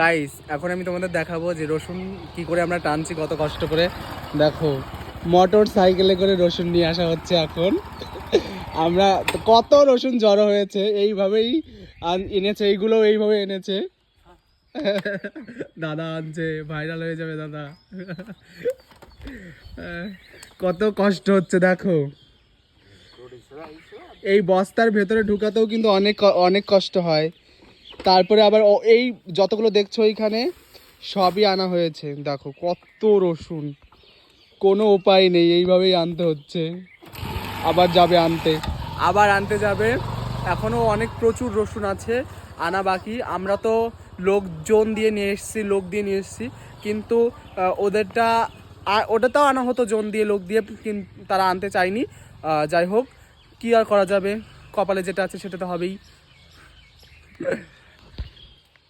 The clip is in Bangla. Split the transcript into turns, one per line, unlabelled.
গাইস এখন আমি তোমাদের দেখাবো যে রসুন কি করে আমরা টানছি, কত কষ্ট করে। দেখো, মোটর সাইকেলে করে রসুন নিয়ে আসা হচ্ছে এখন। আমরা কত রসুন জড়ো হয়েছে, এইভাবেই এনেছে এইগুলো এইভাবে এনেছে। দাদা আনছে ভাইরাল হয়ে যাবে দাদা। কত কষ্ট হচ্ছে, দেখো। এই বস্তার ভেতরে ঢুকাতেও কিন্তু অনেক অনেক কষ্ট হয়। তারপরে আবার এই যতগুলো দেখছ এইখানে, সবই আনা হয়েছে। দেখো, কত রসুন। কোনো উপায় নেই, এইভাবেই আনতে হচ্ছে। আবার যাবে আনতে। আবার আনতে যাবে। এখনও অনেক প্রচুর রসুন আছে, আনা বাকি। আমরা তো লোকজন দিয়ে নিয়ে এসেছি, লোক দিয়ে নিয়ে এসেছি। কিন্তু ওদেরটা ওটাতেও আনা হতো জন দিয়ে, লোক দিয়ে তারা আনতে চায়নি। যাই হোক, কি আর করা যাবে? কপালে যেটা আছে সেটা তো হবেই।